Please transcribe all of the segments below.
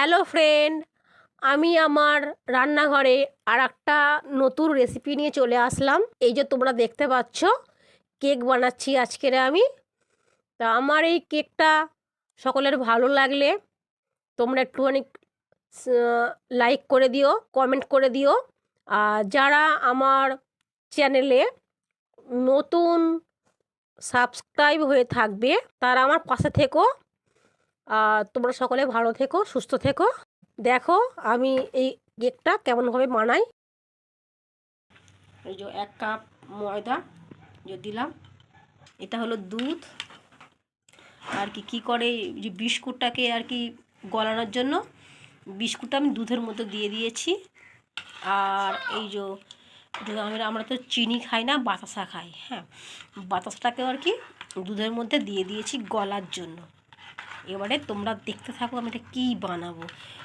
Hello friend, আমি আমার রান্নাঘরে আর একটা নতুন রেসিপি নিয়ে চলে আসলাম। এই যে তোমরা দেখতে পাচ্ছ কেক বানাচ্ছি আজকের আমি। তা আমার এই কেকটা সকলের ভালো লাগলে তোমরা একটুখানি লাইক করে দিও কমেন্ট করে দিও। আর যারা আমার চ্যানেলে নতুন সাবস্ক্রাইব হয়ে থাকবে, তারা আমার পাশে থেকো। তোমরা সকলে ভালো থেকো, সুস্থ থেকো। দেখো, আমি এই কেকটা কেমনভাবে বানাই। এই যে এক কাপ ময়দা যে দিলাম, এটা হলো দুধ। আর কি কি করে যে বিস্কুটটাকে আর কি গলানোর জন্য, বিস্কুটটা আমি দুধের মধ্যে দিয়ে দিয়েছি। আর এই যে আমরা আমরা তো চিনি খাই না, বাতাসা খাই হ্যাঁ। বাতাসাটাকেও আর কি দুধের মধ্যে দিয়ে দিয়েছি গলার জন্য। এবারে তোমরা দেখতে থাকো আমি এটা কী বানাবো।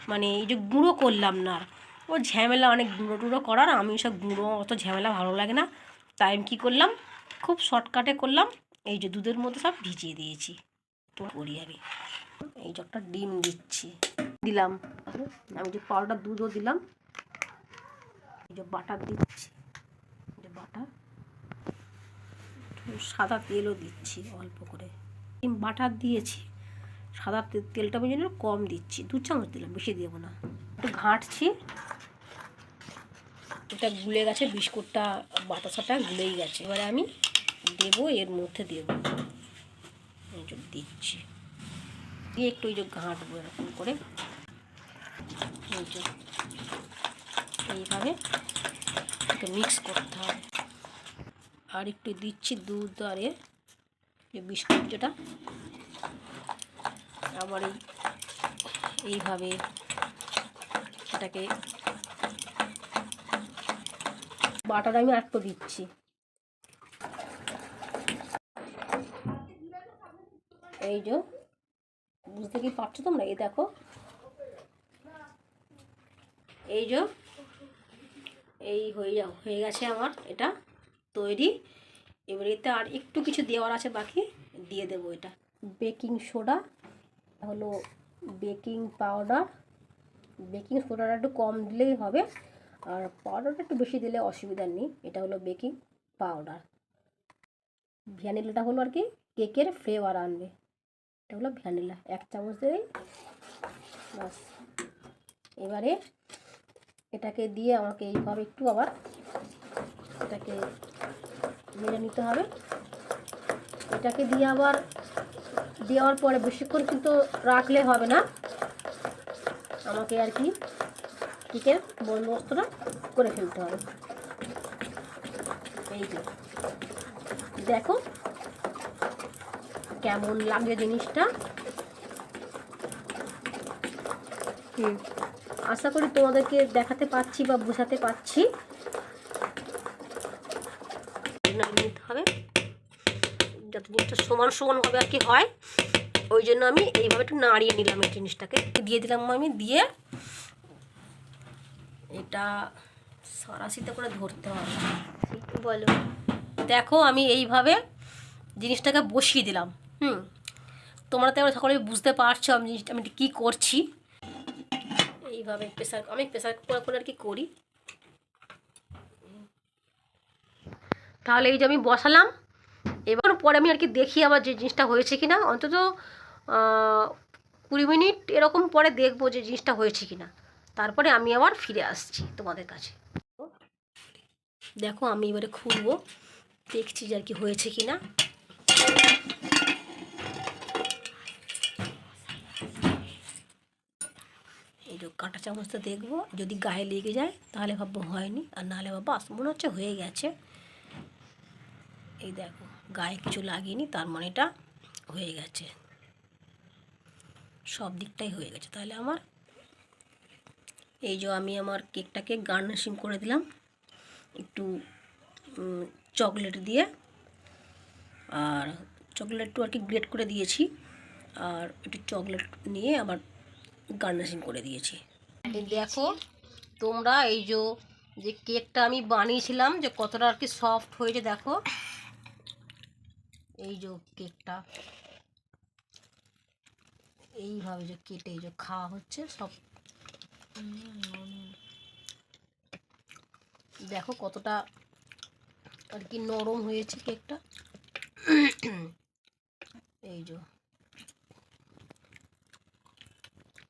মানে এই যে গুঁড়ো করলাম না, ও ঝামেলা অনেক গুঁড়ো টুড়ো করার, আমি সব গুঁড়ো, অত ঝামেলা ভালো লাগে না। তাই আমি কী করলাম, খুব শর্টকাটে করলাম, এই যে দুধের মধ্যে সব ভিজিয়ে দিয়েছি। তো করি আমি। এই যে একটা ডিম দিচ্ছি। দিলাম। আমি যে পাউডার দুধও দিলাম। এই যে বাটার দিচ্ছি। যে বাটার। সাদা তেলও দিচ্ছি অল্প করে। ডিম বাটার দিয়েছি। সাদা তেলটা আমি যেন কম দিচ্ছি, দু চামচ দিলাম, বেশি দেবো না। একটু ঘাঁটছি। এটা গুলে গেছে, বিস্কুটটা, বাতাসাটা গুলেই গেছে। এবারে আমি দেবো, এর মধ্যে দেবো। দিচ্ছি। দিয়ে একটু ওই যে ঘাঁটবো এরকম করে। এইভাবে মিক্স করতে হবে। আর একটু দিচ্ছি দুধ আর এর বিস্কুট যেটা। আবার এই এইভাবে এটাকে বাটার আমি আটকে দিচ্ছি। এই যে, বুঝতে কি পারছ তোমরা? এই দেখো। এই যে, এই হয়ে যাও, হয়ে গেছে আমার এটা তৈরি। এবার এতে আর একটু কিছু দেওয়ার আছে বাকি, দিয়ে দেবো এটা। Baking soda. হলো বেকিং পাউডার। বেকিং সোডাটা একটু কম দিলেই হবে। আর পাউডারটা একটু বেশি দিলে অসুবিধা নেই। এটা হলো বেকিং পাউডার। ভ্যানিলাটা হলো আর কি কেকের ফ্লেভার আনবে। এটা হলো ভ্যানিলা। এক চামচ দিলেই বাস এবারে এটাকে দিয়ে আমাকে এইভাবে একটু আবার এটাকে মেরে নিতে হবে। এটাকে দিয়ে আবার দেওয়ার পরে বেশিক্ষণ কিন্তু রাখলে হবে না। আমাকে আর কি কেকের বন্দোবস্তটা করে ফেলতে হবে। এই যে। দেখো কেমন লাগে জিনিসটা। হুম। আশা করি তোমাদেরকে দেখাতে পাচ্ছি বা বোঝাতে পাচ্ছি। নিতে হবে। যাতে জিনিসটা সমান সমানভাবে আর কি হয় ওই জন্য আমি এইভাবে একটু নাড়িয়ে নিলাম এই জিনিসটাকে। দিয়ে দিলাম আমি দিয়ে এটা সরাসিতে করে ধরতে হবে। বলো। দেখো আমি এইভাবে জিনিসটাকে বসিয়ে দিলাম হুম? তোমরা তো সকলে বুঝতে পারছ আমি জিনিসটা আমি কী করছি। এইভাবে প্রেশার আমি প্রেশার কুকার করে আর কি করি। তাহলে এই যে আমি বসালাম এবার পরে আমি আর কি দেখি আবার যে জিনিসটা হয়েছে কি না অন্তত কুড়ি মিনিট এরকম পরে দেখব যে জিনিসটা হয়েছে কি না তারপরে আমি আবার ফিরে আসছি তোমাদের কাছে। দেখো আমি এবারে খুলবো, দেখছি যে আর কি হয়েছে কি না এই কাঁটা চামচটা দেখব, যদি গায়ে লেগে যায় তাহলে ভাববো হয়নি, আর নাহলে ভাববো আস মনে হচ্ছে হয়ে গেছে। এই দেখো। গায়ে কিছু লাগিনি, তার মানে এটা হয়ে গেছে। সব দিকটাই হয়ে গেছে। তাহলে আমার এই যে আমি আমার কেকটাকে গার্নিশিং করে দিলাম, একটু চকলেট দিয়ে। আর চকলেট একটু আর কি গ্রেট করে দিয়েছি, আর একটু চকলেট নিয়ে আবার গার্নিশিং করে দিয়েছি। দেখো, তোমরা এই যে কেকটা আমি বানিয়েছিলাম, যে কতটা আর কি সফট হয়েছে, দেখো। এই যে কেকটা। এইভাবে যে কেটে এই যে খাওয়া হচ্ছে সব। দেখো কতটা আর কি নরম হয়েছে কেকটা। এই যে।